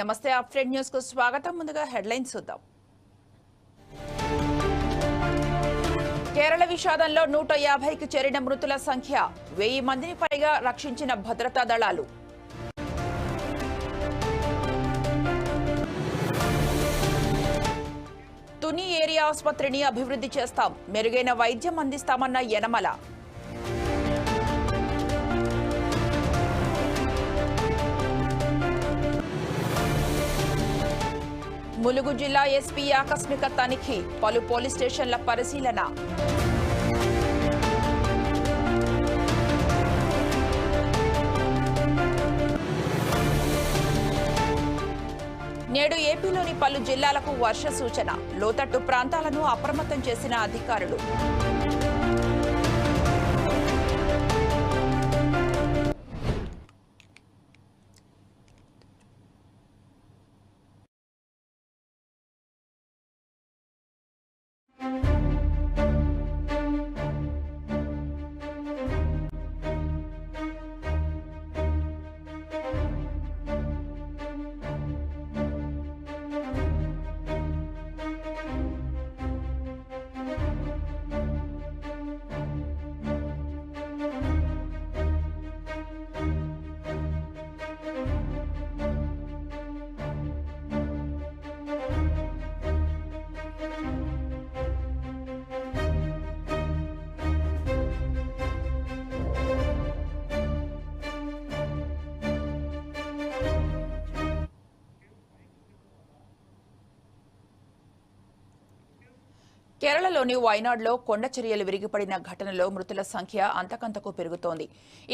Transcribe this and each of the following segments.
నమస్తే అప్డేట్ న్యూస్కు స్వాగతం. ముందుగా హెడ్లైన్స్ చూద్దాం. కేరళ విషాదంలో నూట యాభైకి చేరిన మృతుల సంఖ్య వెయ్యి మందిని పైగా రక్షించిన భద్రతా దళాలు. తుని ఏరియా ఆసుపత్రిని అభివృద్ధి చేస్తాం. మెరుగైన వైద్యం అందిస్తామన్న యనమల. ములుగు జిల్లా ఎస్పీ ఆకస్మిక తనిఖీ పలు పోలీస్ స్టేషన్ల పరిశీలన. నేడు ఏపీలోని పలు జిల్లాలకు వర్ష సూచన లోతట్టు ప్రాంతాలను అప్రమత్తం చేసిన అధికారులు. కేరళలోని వైనాడ్లో కొండ చర్యలు విరిగిపడిన ఘటనలో మృతుల సంఖ్య అంతకంతకు పెరుగుతోంది.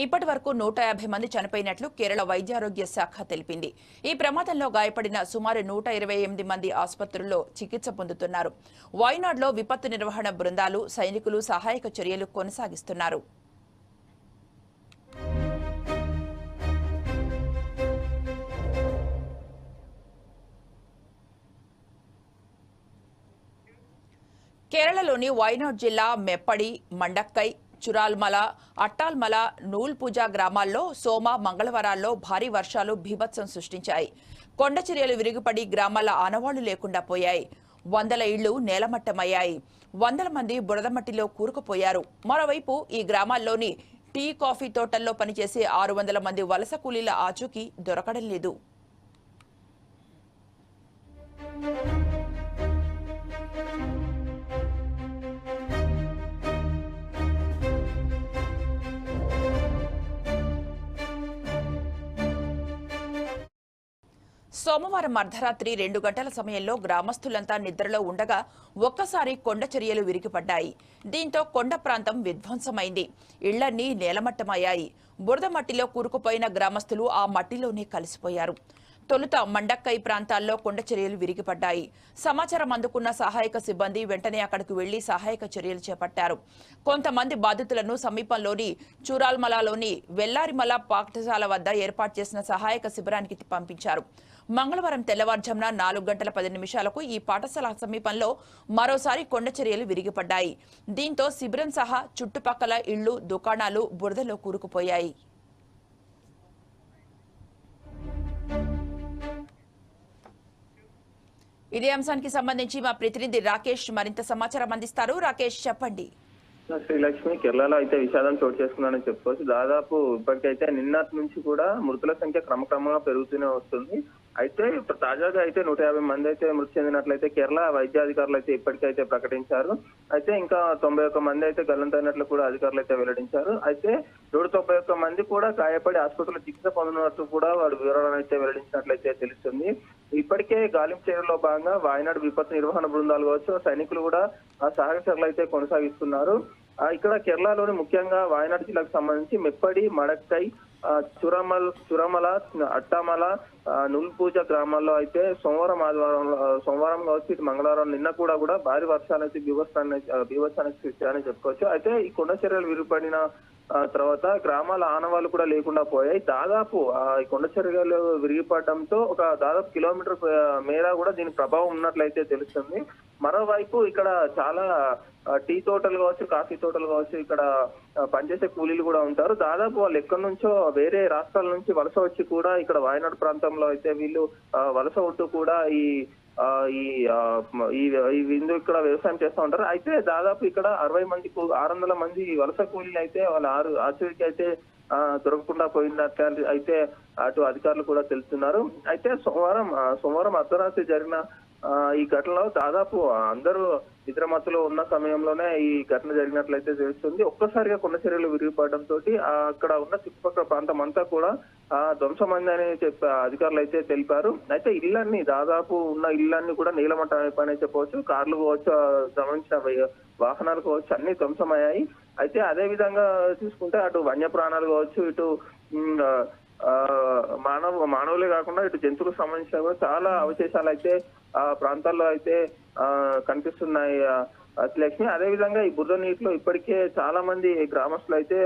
ఇప్పటి వరకు నూట యాభై మంది చనిపోయినట్లు కేరళ వైద్యారోగ్య శాఖ తెలిపింది. ఈ ప్రమాదంలో గాయపడిన సుమారు నూట ఇరవై ఎనిమిది మంది ఆసుపత్రుల్లో చికిత్స పొందుతున్నారు. వైనాడ్లో విపత్తు నిర్వహణ బృందాలు సైనికులు సహాయక చర్యలు కొనసాగిస్తున్నారు. కేరళలోని వైనాడ్ జిల్లా మెప్పడి మండక్కై చురాల్మల అట్టాల్మల నూల్పూజ గ్రామాల్లో సోమ మంగళవారాల్లో భారీ వర్షాలు భీభత్సం సృష్టించాయి. కొండ చర్యలు విరిగిపడి గ్రామాల ఆనవాళ్ళు లేకుండా పోయాయి. వందల ఇళ్ళు నేలమట్టమయ్యాయి. వందల మంది బురదమట్టిలో కూరుకుపోయారు. మరోవైపు ఈ గ్రామాల్లోని టీ కాఫీ తోటల్లో పనిచేసే ఆరు వందల మంది వలస కూలీల ఆచూకీ దొరకడం లేదు. సోమవారం అర్ధరాత్రి రెండు గంటల సమయంలో గ్రామస్తులంతా నిద్రలో ఉండగా ఒక్కసారి కొండ చర్యలు విరిగిపడ్డాయి. దీంతో కొండ ప్రాంతం విధ్వంసమైంది. ఇళ్ళన్నీ నేలమట్టమయ్యాయి. బురద మట్టిలో కూరుకుపోయిన గ్రామస్తులు ఆ మట్టిలోనే కలిసిపోయారు. తొలుత మండక్కై ప్రాంతాల్లో కొండ చర్యలు విరిగిపడ్డాయి. సమాచారం అందుకున్న సహాయక సిబ్బంది వెంటనే అక్కడికి వెళ్ళి సహాయక చర్యలు చేపట్టారు. కొంతమంది బాధితులను సమీపంలోని చూరాల్మలలోని వెల్లారిమల పాఠశాల వద్ద ఏర్పాటు చేసిన సహాయక శిబిరానికి పంపించారు. మంగళవారం తెల్లవారుజామున నాలుగు గంటల పది నిమిషాలకు ఈ పాఠశాల సమీపంలో మరోసారి కొండ చర్యలు విరిగిపడ్డాయి. దీంతో శిబిరం సహా చుట్టుపక్కల ఇళ్ళు దుకాణాలు బురదలో కూరుకుపోయాయి. ఇదే అంశానికి సంబంధించి మా ప్రతినిధి రాకేష్ మరింత సమాచారం అందిస్తారు. రాకేష్ చెప్పండి. శ్రీలక్ష్మి కేరళలో అయితే విషాదం చోటు చేసుకున్నానని చెప్పుకోవచ్చు. దాదాపు ఇప్పటికైతే నిన్నటి నుంచి కూడా మృతుల సంఖ్య క్రమక్రమంగా పెరుగుతూనే వస్తుంది. అయితే ఇప్పుడు తాజాగా అయితే నూట యాభై మంది అయితే మృతి చెందినట్లయితే కేరళ వైద్యాధికారులు అయితే ఇప్పటికైతే ప్రకటించారు. అయితే ఇంకా తొంభై ఒక్క మంది అయితే గల్లంతైనట్లు కూడా అధికారులు అయితే వెల్లడించారు. అయితే నూట తొంభై ఒక్క మంది కూడా గాయపడి ఆసుపత్రిలో చికిత్స పొందినట్టు కూడా వాడు వివరాలను అయితే వెల్లడించినట్లయితే తెలుస్తుంది. ఇప్పటికే గాలింపు చర్యలో భాగంగా వాయనాడు విపత్తు నిర్వహణ బృందాలు కావచ్చు సైనికులు కూడా ఆ సహాయ చర్యలు అయితే కొనసాగిస్తున్నారు. ఇక్కడ కేరళలోని ముఖ్యంగా వాయనాడు జిల్లాకు సంబంధించి మెప్పడి మడక్కై చురమల్ చురమల అట్టామల నుల్పూజ గ్రామాల్లో అయితే సోమవారం ఆదివారం సోమవారం కావచ్చు ఇటు మంగళవారం నిన్న కూడా కూడా భారీ వర్షాలు అయితే బీభత్సాన్ని బీభత్సానికి సృష్టించాయని చెప్పుకోవచ్చు. అయితే ఈ కొండ చర్యలు విరిపడిన తర్వాత గ్రామాల ఆనవాళ్ళు కూడా లేకుండా పోయాయి. దాదాపు ఈ కొండ చర్యలు విరిగిపడడంతో ఒక దాదాపు కిలోమీటర్ మేర కూడా దీని ప్రభావం ఉన్నట్లయితే తెలుస్తుంది. మరోవైపు ఇక్కడ చాలా టీ తోటలు కావచ్చు కాఫీ తోటలు కావచ్చు ఇక్కడ పనిచేసే కూలీలు కూడా ఉంటారు. దాదాపు వాళ్ళు ఎక్కడి నుంచో వేరే రాష్ట్రాల నుంచి వలస వచ్చి కూడా ఇక్కడ వాయనాడు ప్రాంతంలో అయితే వీళ్ళు వలస ఉంటూ కూడా ఈ ఆ, ఈ ఈ విందు ఇక్కడ వ్యవసాయం చేస్తూ ఉంటారు. అయితే దాదాపు ఇక్కడ అరవై మంది కూ- ఆరు వందల మంది వలస కూలీలు అయితే వాళ్ళ ఆరు ఆచూరికి అయితే ఆ, దొరకకుండా పోయినట్లు అయితే అటు అధికారులు కూడా తెలుస్తున్నారు. అయితే సోమవారం సోమవారం అర్ధరాత్రి జరిగిన ఆ, ఈ ఘటనలో దాదాపు అందరూ నిద్రమత్తులో ఉన్న సమయంలోనే ఈ ఘటన జరిగినట్లయితే తెలుస్తుంది. ఒక్కసారిగా కొండ చర్యలు విరిగిపడడంతో అక్కడ ఉన్న చుట్టుపక్కల ప్రాంతం అంతా కూడా ఆ ధ్వంసమైందని చెప్పి అధికారులు అయితే తెలిపారు. అయితే ఇళ్ళన్ని దాదాపు ఉన్న ఇళ్ళన్ని కూడా నీలమట్టం పని చెప్పవచ్చు. కార్లు కావచ్చు గమనించిన సంబంధించిన వాహనాలు కావచ్చు అన్ని ధ్వంసమయ్యాయి. అయితే అదే విధంగా చూసుకుంటే అటు వన్యప్రాణాలు కావచ్చు ఇటు మానవ మానవులే కాకుండా ఇటు జంతువులకు సంబంధించిన కూడా చాలా అవశేషాలు అయితే ఆ ప్రాంతాల్లో అయితే కనిపిస్తున్నాయి లక్ష్మి అదే విధంగా ఈ బురద నీటిలో ఇప్పటికే చాలా మంది గ్రామస్తులు అయితే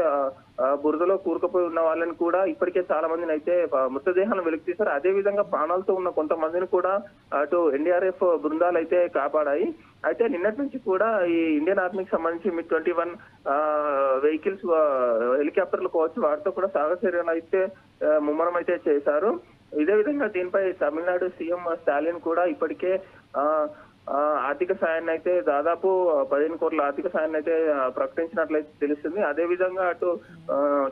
బురదలో కూరుకుపోయి ఉన్న వాళ్ళని కూడా ఇప్పటికే చాలా మందిని అయితే మృతదేహాలను వెలికి తీశారు. అదే విధంగా ప్రాణాలతో ఉన్న కొంతమందిని కూడా అటు ఎన్డీఆర్ఎఫ్ బృందాలు అయితే కాపాడాయి. అయితే నిన్నటి నుంచి కూడా ఈ ఇండియన్ ఆర్మీకి సంబంధించి మీ ట్వంటీ వన్ వెహికల్స్ హెలికాప్టర్లు కావచ్చు వాటితో కూడా సాగర చర్యలు అయితే ముమ్మరం అయితే చేశారు. ఇదే విధంగా దీనిపై తమిళనాడు సీఎం స్టాలిన్ కూడా ఇప్పటికే ఆ, ఆర్థిక సాయాన్ని అయితే దాదాపు పదిహేను కోట్ల ఆర్థిక సాయాన్ని అయితే ప్రకటించినట్లయితే తెలుస్తుంది. అదే విధంగా అటు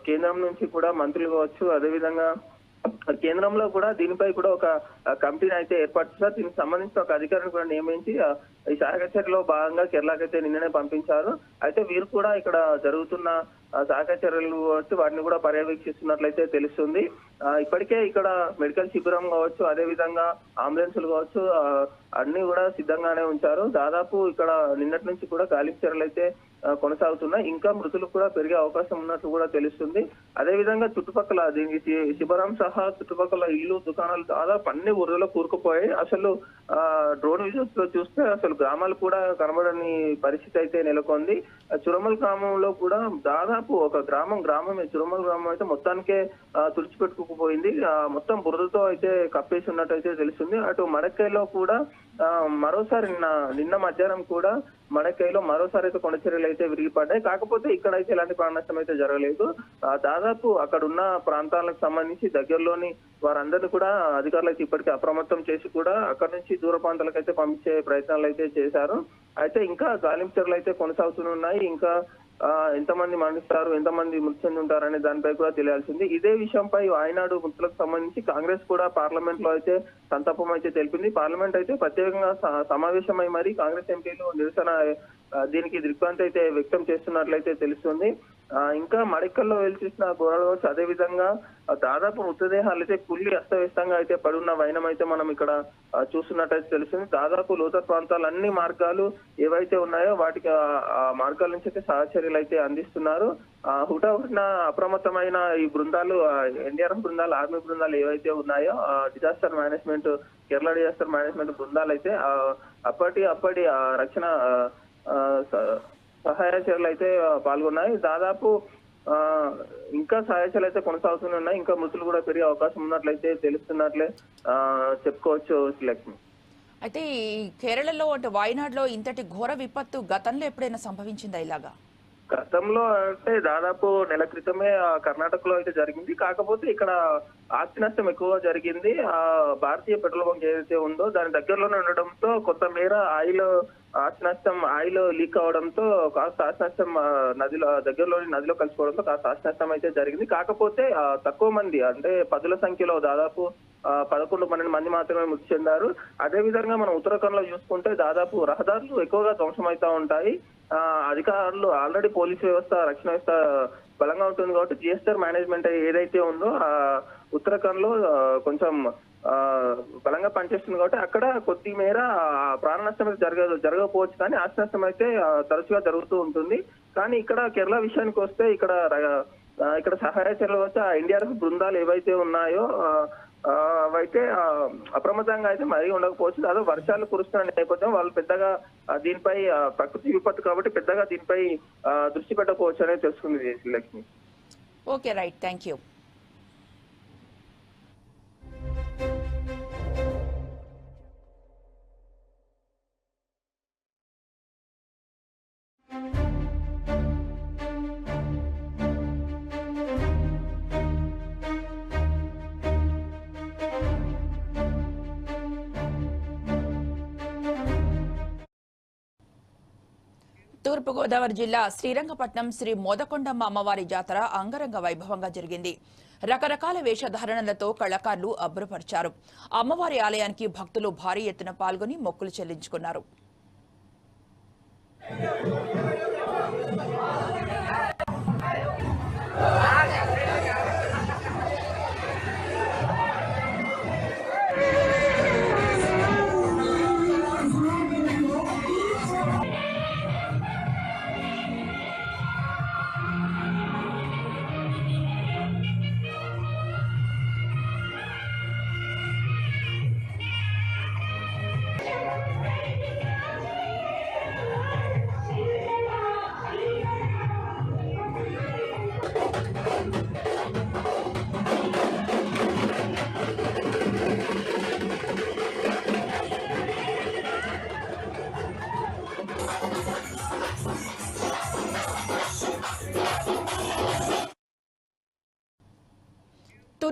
కేంద్రం నుంచి కూడా మంత్రులు కావచ్చు అదే విధంగా కేంద్రంలో కూడా దీనిపై కూడా ఒక కమిటీని అయితే ఏర్పాటు చేశారు. దీనికి సంబంధించిన ఒక అధికారిని కూడా నియమించి ఈ సహాయక చర్యలో భాగంగా కేరళకైతే నిన్ననే పంపించారు. అయితే వీరు కూడా ఇక్కడ జరుగుతున్న సహాయక చర్యలు కావచ్చు వాటిని కూడా పర్యవేక్షిస్తున్నట్లయితే తెలుస్తుంది. ఆ, ఇప్పటికే ఇక్కడ మెడికల్ శిబిరం కావచ్చు అదే విధంగా అంబులెన్సులు కావచ్చు అన్ని కూడా సిద్ధంగానే ఉంచారు. దాదాపు ఇక్కడ నిన్నటి నుంచి కూడా గాలింపు చర్యలు అయితే కొనసాగుతున్నాయి ఇంకా మృతులు కూడా పెరిగే అవకాశం ఉన్నట్లు కూడా తెలుస్తుంది. అదే విధంగా చుట్టుపక్కల దీనికి శి- సహా చుట్టుపక్కల ఇల్లు దుకాణాలు దాదాపు అన్ని బురదలో కూరుకుపోయాయి. అసలు డ్రోన్ విజన్స్లో చూస్తే అసలు గ్రామాలు కూడా కనబడని పరిస్థితి అయితే నెలకొంది. ఆ, చురమల్ గ్రామంలో కూడా దాదాపు ఒక గ్రామం గ్రామమే. చురమల్ గ్రామం అయితే మొత్తానికే తుడిచిపెట్టుకుపోయింది మొత్తం బురదతో అయితే కప్పేసి ఉన్నట్టు అయితే తెలుస్తుంది. అటు మడకేలో కూడా మరోసారి నిన్న నిన్న మధ్యాహ్నం కూడా మడకైలో మరోసారి అయితే కొండ చర్యలు అయితే విరిగిపడ్డాయి. కాకపోతే ఇక్కడ అయితే ఎలాంటి ప్రాణ నష్టం అయితే జరగలేదు. దాదాపు అక్కడ ఉన్న ప్రాంతాలకు సంబంధించి దగ్గరలోని వారందరినీ కూడా అధికారులు అయితే ఇప్పటికే అప్రమత్తం చేసి కూడా అక్కడ నుంచి దూర ప్రాంతాలకు అయితే పంపించే ప్రయత్నాలు అయితే చేశారు. అయితే ఇంకా గాలింపు చర్యలు అయితే కొనసాగుతున్నాయి ఇంకా ఎంతమంది మరణిస్తారు ఎంతమంది మృతి చెంది ఉంటారు అనే దానిపై కూడా తెలియాల్సింది. ఇదే విషయంపై ఆయనాడు మృతులకు సంబంధించి కాంగ్రెస్ కూడా పార్లమెంట్లో అయితే సంతాపం అయితే తెలిపింది. పార్లమెంట్ అయితే ప్రత్యేకంగా స- సమావేశమై మరి కాంగ్రెస్ ఎంపీలు నిరసన దీనికి దిగ్భ్రాంతి అయితే వ్యక్తం చేస్తున్నట్లయితే తెలుస్తుంది. ఇంకా మడికల్లో వెలిచేసిన గోడలు కావచ్చు అదే విధంగా దాదాపు మృతదేహాలు అయితే కుళ్ళి అస్తవ్యస్తంగా అయితే పడున్న వైనం అయితే మనం ఇక్కడ చూస్తున్నట్టయితే తెలుస్తుంది. దాదాపు లోత ప్రాంతాలు అన్ని మార్గాలు ఏవైతే ఉన్నాయో వాటికి ఆ- మార్గాల నుంచి అయితే సహచర్యలు అయితే అందిస్తున్నారు. ఆ, హుటాహుటిన అప్రమత్తమైన ఈ బృందాలు ఎన్డీఆర్ఎఫ్ బృందాలు ఆర్మీ బృందాలు ఏవైతే ఉన్నాయో disaster management Kerala disaster management బృందాలు అయితే అప్పటి అప్పటి ఆ, రక్షణ ఆ, సహాయ చర్యలు అయితే పాల్గొన్నాయి. దాదాపు ఇంకా సహాయ చర్యలు అయితే కొనసాగుతూనే ఉన్నాయి. ఇంకా మృతులు కూడా పెరిగే అవకాశం ఉన్నట్లయితే తెలుస్తున్నట్లే చెప్పుకోవచ్చు లక్ష్మి. అయితే ఈ కేరళలో అంటే వాయనాడులో ఇంతటి ఘోర విపత్తు గతంలో ఎప్పుడైనా సంభవించిందా ఇలాగా? గతంలో అంటే దాదాపు నెల క్రితమే కర్ణాటకలో అయితే జరిగింది. కాకపోతే ఇక్కడ ఆస్తి నష్టం ఎక్కువగా జరిగింది. ఆ భారతీయ పెట్రోల్ బంక్ ఏదైతే ఉందో దాని దగ్గరలోనే ఉండడంతో కొంత మేర ఆయిల్ ఆస్తి నష్టం ఆయిల్ లీక్ అవడంతో కాస్త ఆస్తి నష్టం నదిలో దగ్గరలోని నదిలో కలిసిపోవడంతో కాస్త ఆస్తి నష్టం అయితే జరిగింది. కాకపోతే తక్కువ మంది అంటే పదుల సంఖ్యలో దాదాపు పదకొండు పన్నెండు మంది మాత్రమే మృతి చెందారు. అదే విధంగా మనం ఉత్తరాఖండ్లో చూసుకుంటే దాదాపు రహదారులు ఎక్కువగా ధ్వంసమవుతా ఉంటాయి. అధికారులు ఆల్రెడీ పోలీస్ వ్యవస్థ రక్షణ వ్యవస్థ బలంగా ఉంటుంది కాబట్టి జిఎస్టర్ మేనేజ్మెంట్ ఏదైతే ఉందో ఉత్తరాఖండ్లో కొంచెం బలంగా పనిచేస్తుంది కాబట్టి అక్కడ కొద్ది మేర ఆ, ప్రాణ నష్టం అయితే జరగదు జరగకపోవచ్చు కానీ ఆస్తి నష్టం అయితే తరచుగా జరుగుతూ ఉంటుంది. కానీ ఇక్కడ కేరళ విషయానికి వస్తే ఇక్కడ ఇక్కడ సహాయ చర్యలు వచ్చి ఎన్డీఆర్ఎఫ్ బృందాలు ఏవైతే ఉన్నాయో అవైతే అప్రమత్తంగా అయితే మరీ ఉండకపోవచ్చు. అదే వర్షాలు కురుస్తున్న నేపథ్యం వాళ్ళు పెద్దగా దీనిపై ప్రకృతి విపత్తు కాబట్టి పెద్దగా దీనిపై దృష్టి పెట్టకపోవచ్చు అనేది తెలుసుకుంది Lakshmi. Okay right thank you Thurpugodavari జిల్లా శ్రీరంగపట్నం శ్రీ మోదకొండమ్మ అమ్మవారి జాతర అంగరంగ వైభవంగా జరిగింది. రకరకాల వేషధారణలతో కళాకారులు అబ్బురపరిచారు. అమ్మవారి ఆలయానికి భక్తులు భారీ ఎత్తున పాల్గొని మొక్కులు చెల్లించుకున్నారు.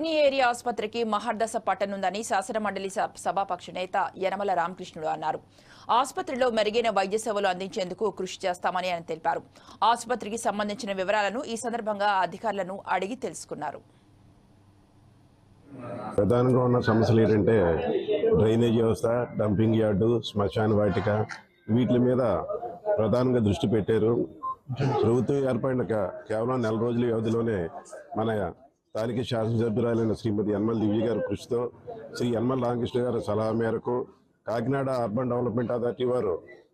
తుని ఏరియా ఆసుపత్రికి మహర్దశ పట్టనుందని శాసనమండలి స- సభాపక్ష నేత యనమల రామకృష్ణుడు అన్నారు. ఆసుపత్రిలో మెరుగైన వైద్య సేవలు అందించేందుకు కృషి చేస్తామని ఆయన తెలిపారు. ఆసుపత్రికి సంబంధించిన వివరాలను ఈ సందర్భంగా అధికారులను అడిగి తెలుసుకున్నారు. ప్రధానంగా ఉన్న సమస్యలు ఏంటంటే డ్రైనేజ్ వ్యవస్థ డంపింగ్ యార్డు శ్మశాన వాటిక వీటి మీద ప్రధానంగా దృష్టి పెట్టారు. ప్రభుత్వం ఏర్పడిన కేవలం నెల రోజుల వ్యవధిలోనే మన స్థానిక శాసనసభ్యురాలైన శ్రీమతి యన్మల్ దివ్య గారి కృషితో శ్రీ యన్మల్ రామకృష్ణ గారి సలహా మేరకు కాకినాడ అర్బన్ డెవలప్మెంట్ అథారిటీ వారు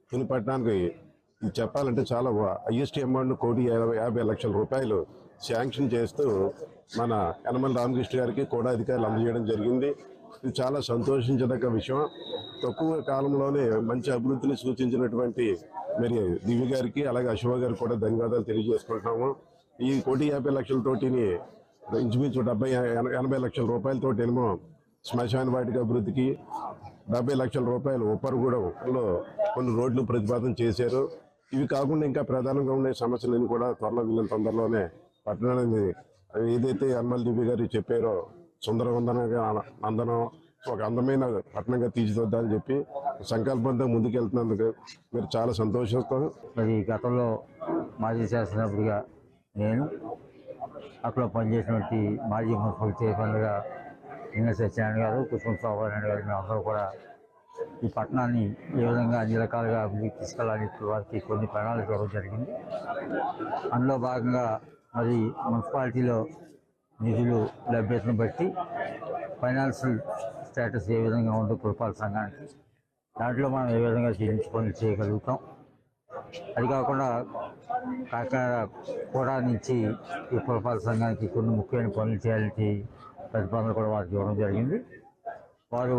తుని పట్టణానికి ఇది చెప్పాలంటే చాలా హైయెస్ట్ అమౌంట్ కోటి యాభై యాభై లక్షల రూపాయలు శాంక్షన్ చేస్తూ మన యనమల రామకృష్ణ గారికి కూడా అధికారులు అందజేయడం జరిగింది. ఇది చాలా సంతోషించదగ్గ విషయం. తక్కువ కాలంలోనే మంచి అభివృద్ధిని సూచించినటువంటి మరి దివ్య గారికి అలాగే అశోక్ గారికి కూడా ధన్యవాదాలు తెలియజేసుకుంటున్నాము. ఈ కోటి యాభై లక్షలతోటిని ఇంచుమించు డెబ్బై ఎనభై లక్షల రూపాయలతోటేమో శ్మశాన వాటిక అభివృద్ధికి డెబ్బై లక్షల రూపాయలు ఉప్పరగూడెంలో కొన్ని రోడ్లు ప్రతిపాదన చేశారు. ఇవి కాకుండా ఇంకా ప్రధానంగా ఉండే సమస్యలను కూడా త్వరలో వీళ్ళ తొందరలోనే పట్టణాన్ని ఏదైతే యన్మల్ గారు చెప్పారో సుందరవందనగా అందనం ఒక అందమైన పట్టణంగా తీర్చిదిద్దాలని చెప్పి సంకల్పంతో ముందుకెళ్తున్నందుకు మీరు చాలా సంతోషిస్తాం. మరి గతంలో మాజీ శాసనసభ్యుడిగా నేను అక్కడ పనిచేసినటువంటి మాజీ మున్సిపల్ చైర్మన్గా నిన్న సత్యనారాయణ గారు కుసుమ శోభారాయణ గారు మేమందరూ కూడా ఈ పట్టణాన్ని ఏ విధంగా అన్ని రకాలుగా అభివృద్ధి తీసుకెళ్ళాలని వారికి కొన్ని ప్రణాళిక జరిగింది. అందులో భాగంగా మరి మున్సిపాలిటీలో నిధులు లభ్యతను బట్టి ఫైనాన్షియల్ స్టేటస్ ఏ విధంగా ఉందో పురపాలక సంఘానికి దాంట్లో మనం ఏ విధంగా చేయించుకొని చేయగలుగుతాం. అది కాకుండా కాకినాడ కూడా నుంచి ఈ పురపాలక సంఘానికి కొన్ని ముఖ్యమైన పనులు చేయాలని ప్రతిపాదనలు కూడా వారికి ఇవ్వడం జరిగింది. వారు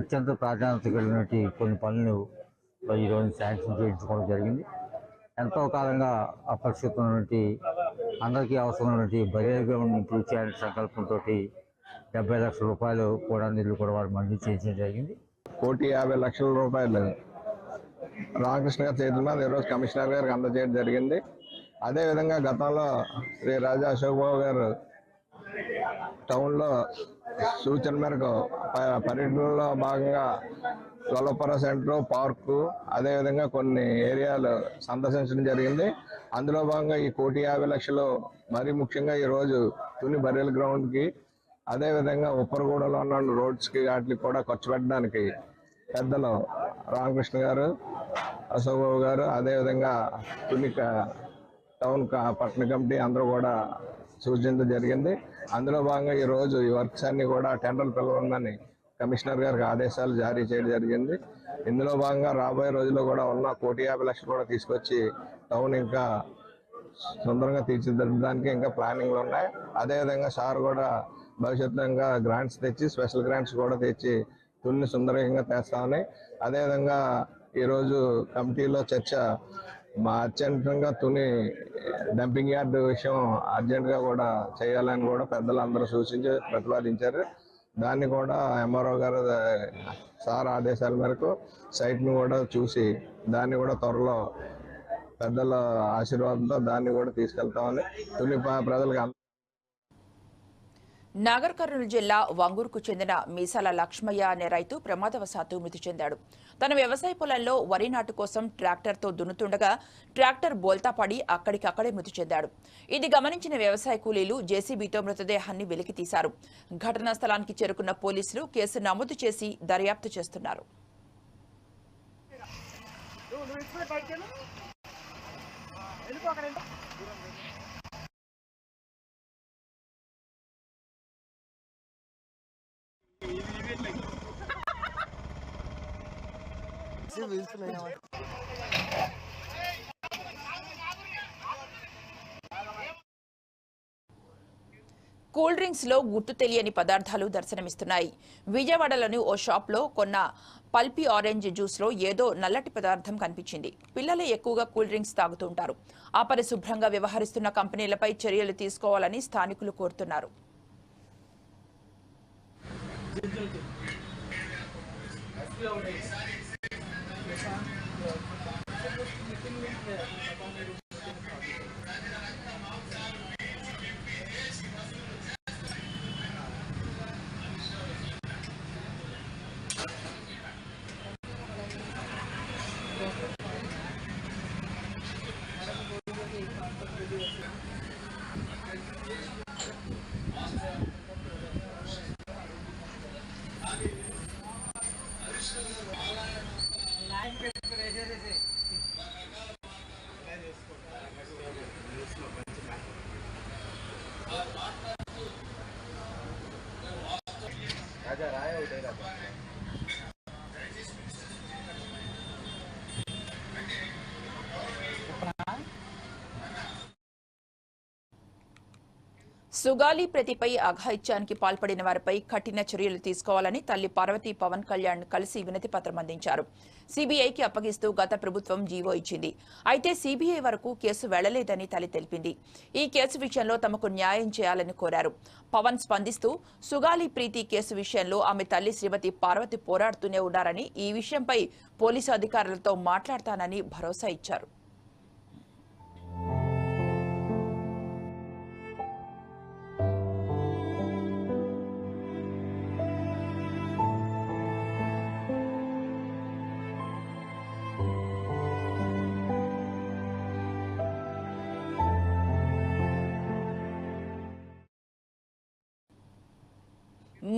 అత్యంత ప్రాధాన్యత కలిగినటువంటి కొన్ని పనులు ఈరోజు శాంక్షన్ చేయించుకోవడం జరిగింది. ఎంతో కాలంగా ఆ పరిస్థితి ఉన్నటువంటి అందరికీ అవసరమైనటువంటి బరియర్ గ్రౌండ్ ఇంప్రూవ్ చేయాలనే సంకల్పంతో డెబ్బై లక్షల రూపాయలు కూడా నిధులు కూడా వారు మంజూరు చేయడం జరిగింది. కోటి యాభై లక్షల రూపాయలు. రామకృష్ణ గారి చేతుల మీద ఈరోజు కమిషనర్ గారికి అందజేయడం జరిగింది. అదేవిధంగా గతంలో శ్రీ రాజా అశోక్ బాబు గారు టౌన్లో సూచన మేరకు పర్యటనలో భాగంగా గొల్లపుర సెంటర్ పార్కు అదేవిధంగా కొన్ని ఏరియాలు సందర్శించడం జరిగింది. అందులో భాగంగా ఈ కోటి యాభై లక్షలు మరీ ముఖ్యంగా ఈరోజు తుని బర్రెల్ గ్రౌండ్కి అదేవిధంగా ఉప్పరగూడలో ఉన్న రోడ్స్కి వాటికి కూడా ఖర్చు పెట్టడానికి పెద్దలు రామకృష్ణ గారు అశోక్ బాబు గారు అదేవిధంగా కొన్ని టౌన్ పట్టణ కమిటీ అందరూ కూడా సూచించడం జరిగింది. అందులో భాగంగా ఈరోజు ఈ వర్క్స్ అన్ని కూడా టెండర్లు పిలవాలని కమిషనర్ గారికి ఆదేశాలు జారీ చేయడం జరిగింది. ఇందులో భాగంగా రాబోయే రోజుల్లో కూడా ఉన్న కోటి యాభై లక్షలు కూడా తీసుకొచ్చి టౌన్ ఇంకా సుందరంగా తీర్చిదిద్దడానికి ఇంకా ప్లానింగ్లు ఉన్నాయి. అదేవిధంగా సార్ కూడా భవిష్యత్తులో ఇంకా గ్రాంట్స్ తెచ్చి స్పెషల్ గ్రాంట్స్ కూడా తెచ్చి తుల్ని సుందరంగా తెస్తామని అదేవిధంగా ఈరోజు కమిటీలో చర్చ మా అత్యంతంగా తుని డంపింగ్ యార్డ్ విషయం అర్జెంటుగా కూడా చేయాలని కూడా పెద్దలు అందరూ సూచించి ప్రతిపాదించారు. దాన్ని కూడా ఎంఆర్ఓ గారు సార్ ఆదేశాల మేరకు సైట్ను కూడా చూసి దాన్ని కూడా త్వరలో పెద్దల ఆశీర్వాదంతో దాన్ని కూడా తీసుకెళ్తామని తుని ప్రజలకు నాగర్ కర్నూలు జిల్లా వంగూరుకు చెందిన మీసాల లక్ష్మయ్య అనే రైతు ప్రమాదవశాత్తు మృతి చెందాడు. తన వ్యవసాయ పొలంలో వరి నాటు కోసం ట్రాక్టర్తో దున్నుతుండగా ట్రాక్టర్ బోల్తా పడి అక్కడికక్కడే మృతి చెందాడు. ఇది గమనించిన వ్యవసాయ కూలీలు జేసీబీతో మృతదేహాన్ని వెలికి తీశారు. ఘటనా స్థలానికి చేరుకున్న పోలీసులు కేసు నమోదు చేసి దర్యాప్తు చేస్తున్నారు. కూల్ డ్రింక్స్లో గుర్తు తెలియని పదార్థాలు దర్శనమిస్తున్నాయి. విజయవాడలోని ఓ షాప్లో కొన్న పల్పీ ఆరెంజ్ జ్యూస్లో ఏదో నల్లటి పదార్థం కనిపించింది. పిల్లలు ఎక్కువగా కూల్ డ్రింక్స్ తాగుతుంటారు అపరిశుభ్రంగా వ్యవహరిస్తున్న కంపెనీలపై చర్యలు తీసుకోవాలని స్థానికులు కోరుతున్నారు. 啥 సుగాలి ప్రతిపై అఘాయిత్యానికి పాల్పడిన వారిపై కఠిన చర్యలు తీసుకోవాలని తల్లి పార్వతి పవన్ కళ్యాణ్ కలిసి వినతి పత్రం అందించారు. సీబీఐకి అప్పగిస్తూ గత ప్రభుత్వం జీవో ఇచ్చింది. అయితే సీబీఐ వరకు కేసు వెళ్ళలేదని తల్లి తెలిపింది. ఈ కేసు విషయంలో తమకు న్యాయం చేయాలని కోరారు. పవన్ స్పందిస్తూ సుగాలి ప్రీతి కేసు విషయంలో ఆమె తల్లి శ్రీమతి పార్వతి పోరాడుతూనే ఉన్నారని ఈ విషయంపై పోలీసు అధికారులతో మాట్లాడతానని భరోసా ఇచ్చారు.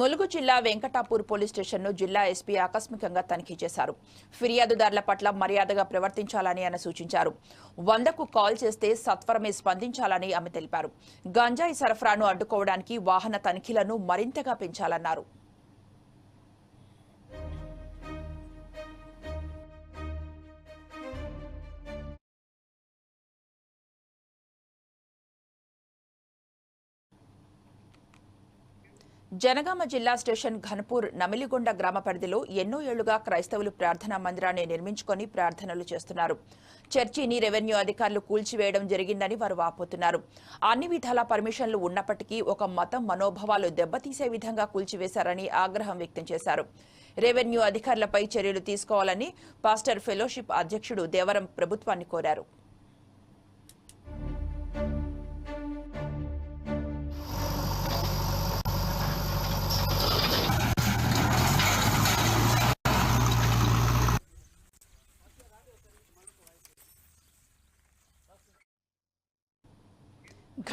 ములుగు జిల్లా వెంకటాపూర్ పోలీస్ స్టేషన్ను జిల్లా ఎస్పీ ఆకస్మికంగా తనిఖీ చేశారు. ఫిర్యాదుదారుల పట్ల మర్యాదగా ప్రవర్తించాలని ఆయన సూచించారు. వందకు కాల్ చేస్తే సత్వరమే స్పందించాలని ఆమె తెలిపారు. గంజాయి సరఫరాను అడ్డుకోవడానికి వాహన తనిఖీలను మరింతగా పెంచాలన్నారు. జనగామ జిల్లా స్టేషన్ ఘనపూర్ నమిలిగొండ గ్రామ పరిధిలో ఎన్నో ఏళ్ళుగా క్రైస్తవులు ప్రార్థనా మందిరాన్ని నిర్మించుకొని ప్రార్థనలు చేస్తున్నారు. చర్చిని రెవెన్యూ అధికారులు కూల్చివేయడం జరిగిందని వారు వాపోతున్నారు. అన్ని విధాల పర్మిషన్లు ఉన్నప్పటికీ ఒక మతం మనోభావాలు దెబ్బతీసే విధంగా కూల్చివేశారని ఆగ్రహం వ్యక్తం చేశారు. రెవెన్యూ అధికారులపై చర్యలు తీసుకోవాలని పాస్టర్ ఫెలోషిప్ అధ్యక్షుడు దేవరం ప్రభుత్వాన్ని కోరారు.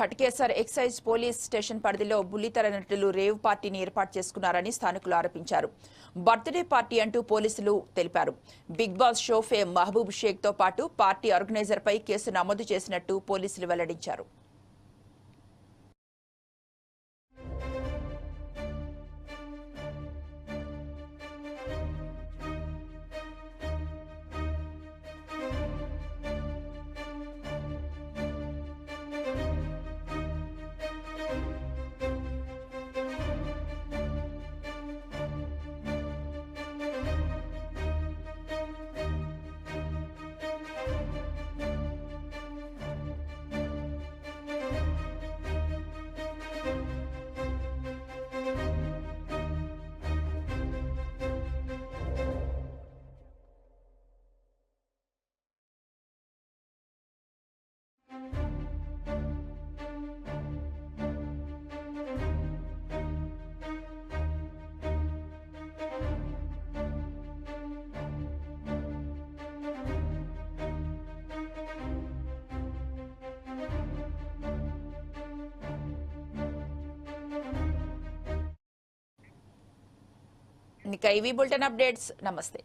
ఘట్కేసర్ ఎక్సైజ్ పోలీస్ స్టేషన్ పరిధిలో బుల్లితెర నటులు రేవ్ పార్టీని ఏర్పాటు చేసుకున్నారని స్థానికులు ఆరోపించారు. బర్త్డే పార్టీ అంటూ పోలీసులు తెలిపారు. బిగ్ బాస్ షోఫే మహబూబ్ షేక్తో పాటు పార్టీ ఆర్గనైజర్ పై కేసు నమోదు చేసినట్టు పోలీసులు వెల్లడించారు. ఇక ఇవి బులెటిన్ అప్డేట్స్. నమస్తే.